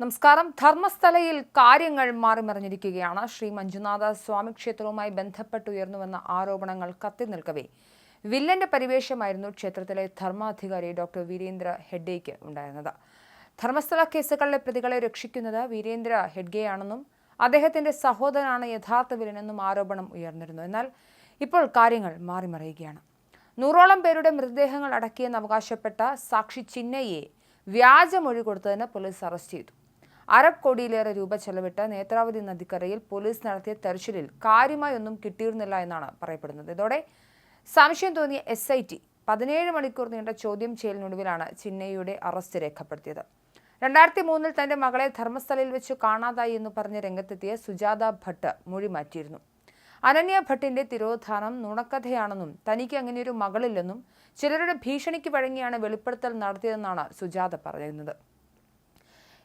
നമസ്കാരം. ധർമ്മസ്ഥലയിൽ കാര്യങ്ങൾ മാറിമറിഞ്ഞിരിക്കുകയാണ്. ശ്രീ മഞ്ജുനാഥ സ്വാമി ക്ഷേത്രവുമായി ബന്ധപ്പെട്ടുയർന്നുവെന്ന ആരോപണങ്ങൾ കത്തി നിൽക്കവേ. വില്ലന്റെ പരിവേഷമായിരുന്നു ക്ഷേത്രത്തിലെ ധർമാധികാരി ഡോക്ടർ വീരേന്ദ്ര ഹെഡ്ഡേക്ക് ഉണ്ടായിരുന്നത്. ധർമ്മസ്ഥല കേസുകളിലെ പ്രതികളെ രക്ഷിക്കുന്നത് വീരേന്ദ്ര ഹെഡ്ഗെയാണെന്നും അദ്ദേഹത്തിന്റെ സഹോദരനാണ് യഥാർത്ഥ വില്ലനെന്നും ആരോപണം ഉയർന്നിരുന്നു. എന്നാൽ ഇപ്പോൾ കാര്യങ്ങൾ മാറിമറിയുകയാണ്. നൂറോളം പേരുടെ മൃതദേഹങ്ങൾ അടക്കിയെന്ന് അവകാശപ്പെട്ട സാക്ഷി ചിന്നയെ വ്യാജമൊഴി കൊടുത്തതിന് പോലീസ് അറസ്റ്റ് ചെയ്തു. അരക്കോടിയിലേറെ രൂപ ചെലവിട്ട് നേത്രാവതി നദിക്കരയിൽ പോലീസ് നടത്തിയ തെരച്ചിലിൽ കാര്യമായി ഒന്നും കിട്ടിയിരുന്നില്ല എന്നാണ് പറയപ്പെടുന്നത്. ഇതോടെ സംശയം തോന്നിയ എസ് ഐ ടി പതിനേഴ് മണിക്കൂർ നീണ്ട ചോദ്യം ചെയ്യലിനൊടുവിലാണ് ചിന്നയുടെ അറസ്റ്റ് രേഖപ്പെടുത്തിയത്. രണ്ടായിരത്തി മൂന്നിൽ തന്റെ മകളെ ധർമ്മസ്ഥലയിൽ വെച്ച് കാണാതായി എന്ന് പറഞ്ഞ് രംഗത്തെത്തിയ സുജാത ഭട്ട് മൊഴി മാറ്റിയിരുന്നു. അനന്യ ഭട്ടിന്റെ തിരോധാനം നുണക്കഥയാണെന്നും തനിക്ക് അങ്ങനെയൊരു മകളില്ലെന്നും ചിലരുടെ ഭീഷണിക്ക് വഴങ്ങിയാണ് വെളിപ്പെടുത്തൽ നടത്തിയതെന്നാണ് സുജാത പറയുന്നത്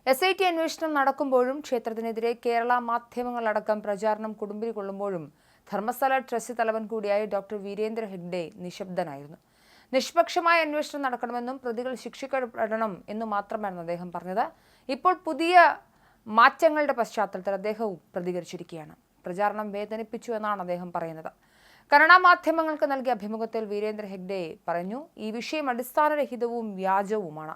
എസ് ഐ ടി അന്വേഷണം നടക്കുമ്പോഴും ക്ഷേത്രത്തിനെതിരെ കേരള മാധ്യമങ്ങളടക്കം പ്രചാരണം കുടുംബിൽ കൊള്ളുമ്പോഴും ധർമ്മസ്ഥല ട്രസ്റ്റ് തലവൻ കൂടിയായ ഡോക്ടർ വീരേന്ദ്ര ഹെഗ്ഡെ നിശബ്ദനായിരുന്നു. നിഷ്പക്ഷമായ അന്വേഷണം നടക്കണമെന്നും പ്രതികൾ ശിക്ഷിക്കപ്പെടണം എന്നും മാത്രമായിരുന്നു അദ്ദേഹം പറഞ്ഞത്. ഇപ്പോൾ പുതിയ മാറ്റങ്ങളുടെ പശ്ചാത്തലത്തിൽ അദ്ദേഹവും പ്രതികരിച്ചിരിക്കുകയാണ്. പ്രചാരണം വേദനിപ്പിച്ചു എന്നാണ് അദ്ദേഹം പറയുന്നത്. കന്നഡ മാധ്യമങ്ങൾക്ക് നൽകിയ അഭിമുഖത്തിൽ വീരേന്ദ്ര ഹെഗ്ഡെ പറഞ്ഞു ഈ വിഷയം അടിസ്ഥാനരഹിതവും വ്യാജവുമാണ്.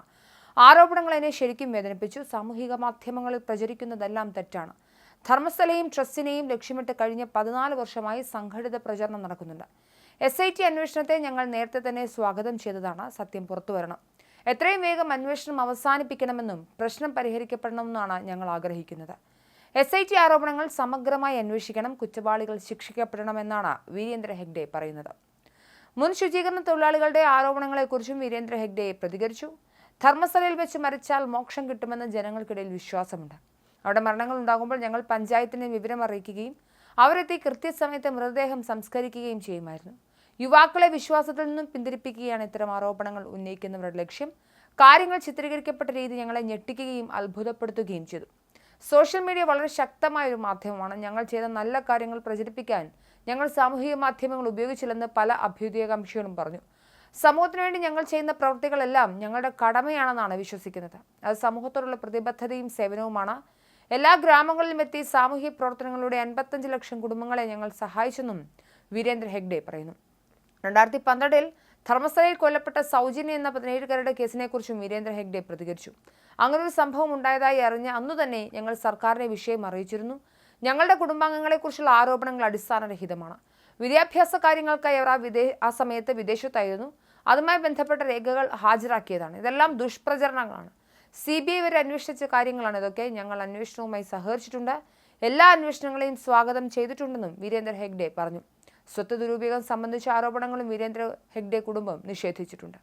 ആരോപണങ്ങൾ എന്നെ ശരിക്കും വേദനിപ്പിച്ചു. സാമൂഹിക മാധ്യമങ്ങളിൽ പ്രചരിക്കുന്നതെല്ലാം തെറ്റാണ്. ധർമ്മസ്ഥലയും ട്രസ്റ്റിനെയും ലക്ഷ്യമിട്ട് കഴിഞ്ഞ പതിനാല് വർഷമായി സംഘടിത പ്രചരണം നടക്കുന്നുണ്ട്. എസ് ഐ ടി അന്വേഷണത്തെ ഞങ്ങൾ നേരത്തെ തന്നെ സ്വാഗതം ചെയ്തതാണ്. സത്യം പുറത്തുവരണം എത്രയും വേഗം അന്വേഷണം അവസാനിപ്പിക്കണമെന്നും പ്രശ്നം പരിഹരിക്കപ്പെടണമെന്നാണ് ഞങ്ങൾ ആഗ്രഹിക്കുന്നത്. എസ് ഐ ടി ആരോപണങ്ങൾ സമഗ്രമായി അന്വേഷിക്കണം. കുറ്റവാളികൾ ശിക്ഷിക്കപ്പെടണമെന്നാണ് വീരേന്ദ്ര ഹെഗ്ഡെ പറയുന്നത്. മുൻ ശുചീകരണ തൊഴിലാളികളുടെ ആരോപണങ്ങളെക്കുറിച്ചും വീരേന്ദ്ര ഹെഗ്ഡെ പ്രതികരിച്ചു. ധർമ്മസ്ഥലയിൽ വെച്ച് മരിച്ചാൽ മോക്ഷം കിട്ടുമെന്ന് ജനങ്ങൾക്കിടയിൽ വിശ്വാസമുണ്ട്. അവിടെ മരണങ്ങൾ ഉണ്ടാകുമ്പോൾ ഞങ്ങൾ പഞ്ചായത്തിനെ വിവരം അറിയിക്കുകയും അവരെത്തി കൃത്യസമയത്ത് മൃതദേഹം സംസ്കരിക്കുകയും ചെയ്യുമായിരുന്നു. യുവാക്കളെ വിശ്വാസത്തിൽ നിന്നും പിന്തിരിപ്പിക്കുകയാണ് ഇത്തരം ആരോപണങ്ങൾ ഉന്നയിക്കുന്നവരുടെ ലക്ഷ്യം. കാര്യങ്ങൾ ചിത്രീകരിക്കപ്പെട്ട രീതി ഞങ്ങളെ ഞെട്ടിക്കുകയും അത്ഭുതപ്പെടുത്തുകയും ചെയ്തു. സോഷ്യൽ മീഡിയ വളരെ ശക്തമായ ഒരു മാധ്യമമാണ്. ഞങ്ങൾ ചെയ്ത നല്ല കാര്യങ്ങൾ പ്രചരിപ്പിക്കാൻ ഞങ്ങൾ സാമൂഹിക മാധ്യമങ്ങൾ ഉപയോഗിച്ചില്ലെന്ന് പല അഭ്യുദയകാംക്ഷികളും പറഞ്ഞു. സമൂഹത്തിന് വേണ്ടി ഞങ്ങൾ ചെയ്യുന്ന പ്രവൃത്തികളെല്ലാം ഞങ്ങളുടെ കടമയാണെന്നാണ് വിശ്വസിക്കുന്നത്. അത് സമൂഹത്തോടുള്ള പ്രതിബദ്ധതയും സേവനവുമാണ്. എല്ലാ ഗ്രാമങ്ങളിലും എത്തി സാമൂഹ്യ പ്രവർത്തനങ്ങളിലൂടെ അൻപത്തഞ്ച് ലക്ഷം കുടുംബങ്ങളെ ഞങ്ങൾ സഹായിച്ചെന്നും വീരേന്ദ്ര ഹെഗ്ഡെ പറയുന്നു. രണ്ടായിരത്തി പന്ത്രണ്ടിൽ ധർമ്മസ്ഥലയിൽ കൊല്ലപ്പെട്ട സൗജന്യ എന്ന പതിനേഴുകാരുടെ കേസിനെക്കുറിച്ചും വീരേന്ദ്ര ഹെഗ്ഡെ പ്രതികരിച്ചു. അങ്ങനൊരു സംഭവം ഉണ്ടായതായി അറിഞ്ഞ അന്നു തന്നെ ഞങ്ങൾ സർക്കാരിനെ വിഷയം അറിയിച്ചിരുന്നു. ഞങ്ങളുടെ കുടുംബാംഗങ്ങളെക്കുറിച്ചുള്ള ആരോപണങ്ങൾ അടിസ്ഥാനരഹിതമാണ്. വിദ്യാഭ്യാസ കാര്യങ്ങൾക്കായി അവർ ആ വിദേ ആ സമയത്ത് വിദേശത്തായിരുന്നു. അതുമായി ബന്ധപ്പെട്ട രേഖകൾ ഹാജരാക്കിയതാണ്. ഇതെല്ലാം ദുഷ്പ്രചരണങ്ങളാണ്. സി ബി ഐ വരെ അന്വേഷിച്ച കാര്യങ്ങളാണ് ഇതൊക്കെ. ഞങ്ങൾ അന്വേഷണവുമായി സഹകരിച്ചിട്ടുണ്ട്. എല്ലാ അന്വേഷണങ്ങളെയും സ്വാഗതം ചെയ്തിട്ടുണ്ടെന്നും വീരേന്ദ്ര ഹെഗ്ഡെ പറഞ്ഞു. സ്വത്ത് ദുരുപയോഗം സംബന്ധിച്ച ആരോപണങ്ങളും വീരേന്ദ്ര ഹെഗ്ഡെ കുടുംബം നിഷേധിച്ചിട്ടുണ്ട്.